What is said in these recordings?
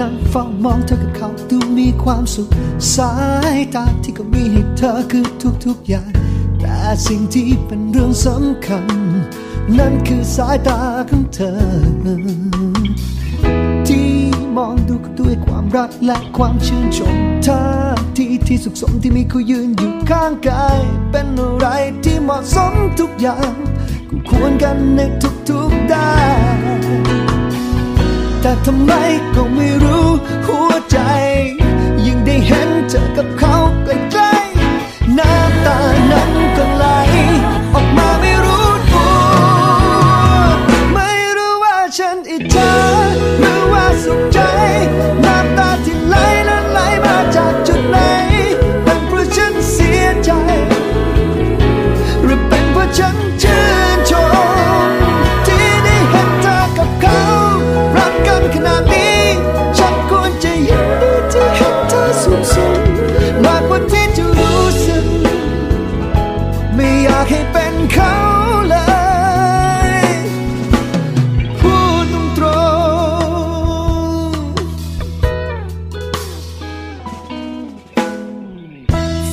นั่นฟังมองเธอกับเขาดูมีความสุข สายตาที่ก็มีให้เธอคือทุกๆอย่าง แต่สิ่งที่เป็นเรื่องสำคัญ นั่นคือสายตาของเธอ ที่มองดูกับด้วยความรักและความชื่นชมท่าที่ที่สุขสมที่มีเขายืนอยู่ข้างกาย เป็นอะไรที่เหมาะสมทุกอย่างคู่ควรกันในทุกๆด้าน แต่ทำไมก็ไม่รู้หัวใจ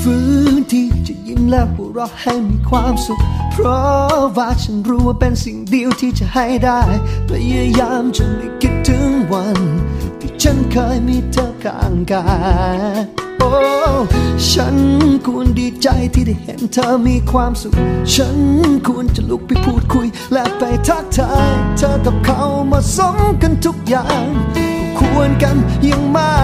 ฟื้นที่จะยิ้มและหัวเราะให้มีความสุข เพราะว่าฉันรู้ว่าเป็นสิ่งเดียวที่จะให้ได้ พยายามจนไม่คิดถึงวัน ที่ฉันเคยมีเธอข้างกายโอ้ฉันควรดีใจที่ได้เห็นเธอมีความสุข ฉันควรจะลุกไปพูดคุย และไปทักทาย เธอกับเขามาสมกันทุกอย่างก็ควรกันยิ่งมา